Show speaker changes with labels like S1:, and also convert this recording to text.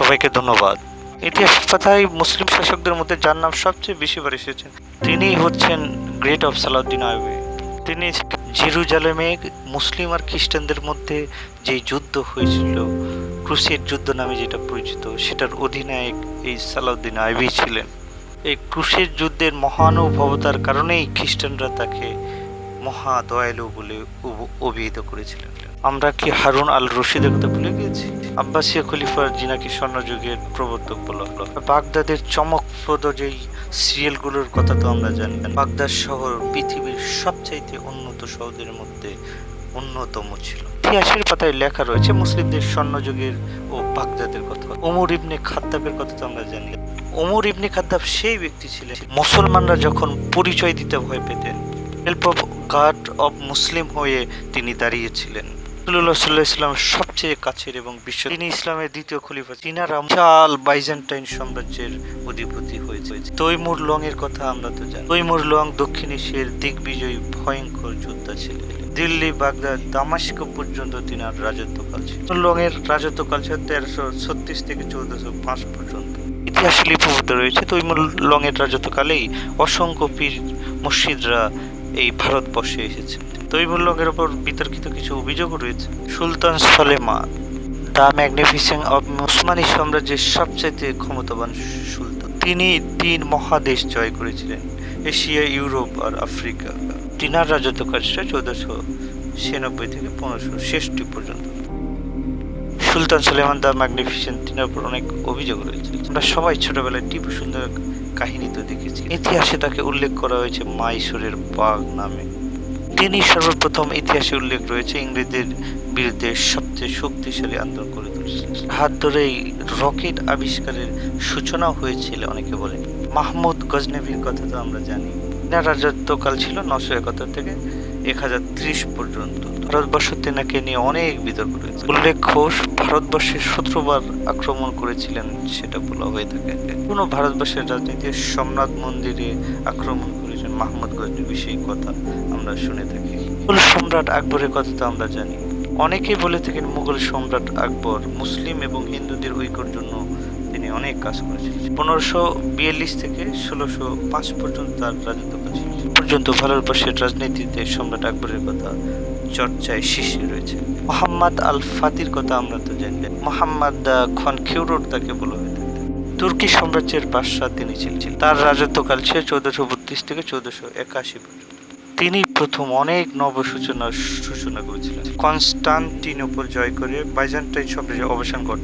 S1: সবাইকে ধন্যবাদ। ইতিহাস পাতায় মুসলিম শাসকদের মধ্যে যার নাম সবচেয়ে বেশি বার এসেছেন তিনি হচ্ছেন গ্রেট অফ সালাউদ্দিন আইবে তিনি জেরুজালেমে মুসলিম আর খ্রিস্টানদের মধ্যে যে যুদ্ধ হয়েছিল ক্রুসের যুদ্ধ নামে যেটা পরিচিত, সেটার অধিনায়ক এই সালাউদ্দিন আইবি ছিলেন। এই ক্রুশের যুদ্ধের মহানুভবতার কারণেই খ্রিস্টানরা তাকে মহা দয়ালু বলে অভিহিত করেছিলেন। আমরা কি হারুন আল রশিদের কথা ভুলে গিয়েছি? আব্বাসীয় খলিফার জিনাকে স্বর্ণযুগের প্রবর্তক বলা হলো বাগদাদের চমকপ্রদ যেই সিরিয়ালগুলোর কথা তো আমরা জানি, বাগদাদ শহর পৃথিবীর সবচাইতে উন্নত শহরদের মধ্যে অন্যতম ছিল। ইতিহাসের পাতায় লেখা রয়েছে মুসলিমদের স্বর্ণযুগের ও বাগদাদের কথা। ওমর ইবনে খাদ্দাবের কথা তো আমরা জানি। ওমর ইবনে খাদ্দাব সেই ব্যক্তি ছিলেন মুসলমানরা যখন পরিচয় দিতে ভয় পেতেন help of guard of Muslim হয়ে তিনি দাঁড়িয়েছিলেন। ইসলাম সবচেয়ে কাছের এবং বিশ্ব তিনি ইসলামের দ্বিতীয় খলিফা। তিনারা বিশাল বাইজেন্টাইন সাম্রাজ্যের অধিপতি হয়েছে। তৈমুর লং এর কথা আমরা তো জানি। তৈমুর লং দক্ষিণ এশিয়ার দিগ্বিজয়ী ভয়ঙ্কর যোদ্ধা ছিলেন। দিল্লি, বাগদাদ, দামাস্ক পর্যন্ত তিনার রাজত্বকাল ছিল। লং এর রাজত্বকাল ছিল তেরোশো ছত্রিশ থেকে চৌদ্দশো পাঁচ পর্যন্ত। ইতিহাসে লিপিবদ্ধ রয়েছে। তৈমুর লং এর রাজত্বকালেই অসংখ্য পীর, মসজিদরা এই ভারতবর্ষে এসেছে। তৈমুর লংয়ের ওপর বিতর্কিত কিছু অভিযোগও রয়েছে। Sultan Suleiman, the Magnificent of Usmani সাম্রাজ্যের সবচাইতে ক্ষমতাবান সুলতান। তিনি তিন মহাদেশ জয় করেছিলেন, এশিয়া, ইউরোপ আর আফ্রিকা। তিনার রাজত্বকাল ছিল চৌদ্দশো ছিয়ানব্বই থেকে পনেরোশো ছেষট্টি পর্যন্ত। সুলতান সুলেমান, দ্য ম্যাগনিফিসেন্ট, তিনার উপর অনেক অভিযোগ রয়েছে। আমরা সবাই ছোটবেলায় টিপু সুন্দর কাহিনী তো দেখেছি। ইতিহাসে তাকে উল্লেখ করা হয়েছে মাইসুরের বাঘ নামে। তিনি সর্বপ্রথম ইতিহাসে উল্লেখ রয়েছে ইংরেজদের বিরুদ্ধে সবচেয়ে শক্তিশালী আন্দোলন করে তুলেছিলেন। হাত ধরেই রকেট আবিষ্কারের সূচনা হয়েছিল, অনেকে বলে মাহমুদ গজনবীর কথা তো আমরা জানি। তিনার রাজত্বকাল ছিল নশো একাত্তর থেকে এক হাজার ত্রিশ পর্যন্ত। ভারতবর্ষ তেনাকে নিয়ে অনেক বিতর্ক রয়েছে। উল্লেখ্য ভারতবর্ষের সতেরোবার আক্রমণ করেছিলেন সেটা বলা হয়ে থাকে। কোনো ভারতবর্ষের রাজনীতির সোমনাথ মন্দিরে আক্রমণ করেছেন মাহমুদ গজনবী, সেই কথা আমরা শুনে থাকি। মুঘল সম্রাট আকবরের কথা তো আমরা জানি। অনেকেই বলে থাকেন মুঘল সম্রাট আকবর মুসলিম এবং হিন্দুদের ঐক্যর জন্য তিনি অনেক কাজ করেছিলেন। পনেরোশো বিয়াল্লিশ থেকে ষোলোশো পাঁচ পর্যন্ত তার রাজত্বকাল ছিল। পর্যন্ত ভারতবর্ষের রাজনীতিতে সম্রাট আকবরের কথা চর্চায় শীর্ষে রয়েছে। মোহাম্মদ আল ফাতির কথা আমরা তো জানি। মোহাম্মদ খন খিউরোর তাকে বলা হয়ে। থাকে তুর্কি সাম্রাজ্যের বাদশাহ তিনি ছিলেন। তার রাজত্বকাল ছিল চৌদ্দশো বত্রিশ থেকে চৌদ্দশো একাশি পর্যন্ত। তিনি প্রথম অনেক নব সূচনার সূচনা করেছিলেন। কনস্টান্টিনোপল জয় করে বাইজান্টাইন সাম্রাজ্যের অবসান ঘট